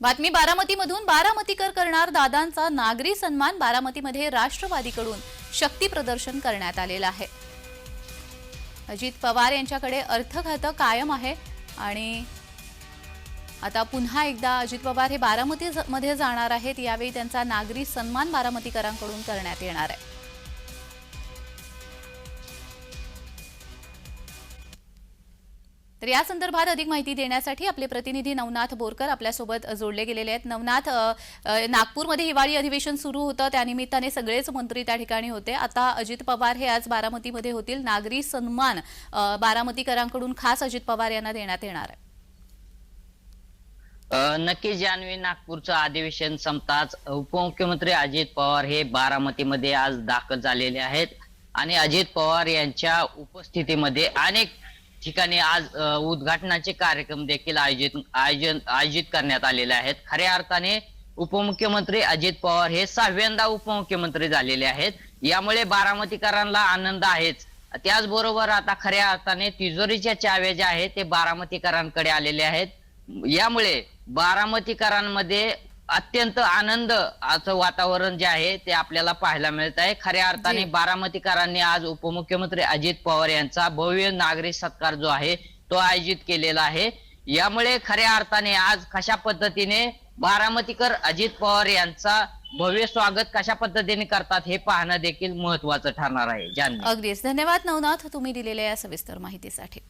बातमी बारामतीमधून. बारामतीकर करणार दादांचा नागरी सन्मान बारामतीमध्ये राष्ट्रवादीकडून शक्ती प्रदर्शन करण्यात आलेलं आहे. अजित पवार यांच्याकडे अर्थखातं कायम आहे आणि आता पुन्हा एकदा अजित पवार हे बारामतीमध्ये जाणार आहेत. यावेळी त्यांचा नागरी सन्मान बारामतीकरांकडून करण्यात येणार आहे. तर या संदर्भात अधिक माहिती देण्यासाठी आपले प्रतिनिधी नवनाथ बोरकर आपल्यासोबत जोडले गेलेले आहेत. नवनाथ नागपूरमध्ये हिवाळी अधिवेशन सुरू होतं. त्यानिमित्ताने सगळेच मंत्री त्या ठिकाणी होते. आता अजित पवार हे आज बारामतीमध्ये होतील. नागरी सन्मान बारामतीकरांकडून खास अजित पवार यांना देण्यात येणार आहे. नक्की नक्कीच जान्हवी नागपूरचं अधिवेशन संपताच उपमुख्यमंत्री अजित पवार हे बारामतीमध्ये आज दाखल झालेले आहेत. आणि अजित पवार यांच्या उपस्थितीमध्ये अनेक ठिकाणी आज उद्घाटनाचे कार्यक्रम देखील आयोजित आयोजन आयोजित करण्यात आलेले आहेत. खऱ्या अर्थाने उपमुख्यमंत्री अजित पवार हे सहाव्यांदा उपमुख्यमंत्री झालेले आहेत. यामुळे बारामतीकरांना आनंद आहेच. त्याचबरोबर आता खऱ्या अर्थाने तिजोरीच्या चाव्या ज्या आहेत ते बारामतीकरांकडे आलेले आहेत. यामुळे बारामतीकरांमध्ये अत्यंत आनंद असं वातावरण जे आहे ते आपल्याला पाहायला मिळत आहे. खऱ्या अर्थाने. बारामतीकरांनी आज उपमुख्यमंत्री अजित पवार यांचा भव्य नागरिक सत्कार जो आहे तो आयोजित केलेला आहे. यामुळे खऱ्या अर्थाने आज कशा पद्धतीने बारामतीकर अजित पवार यांचा भव्य स्वागत कशा पद्धतीने करतात हे पाहणं देखील महत्वाचं ठरणार आहे. अगदीच. धन्यवाद नवनाथ तुम्ही दिलेल्या या सविस्तर माहितीसाठी.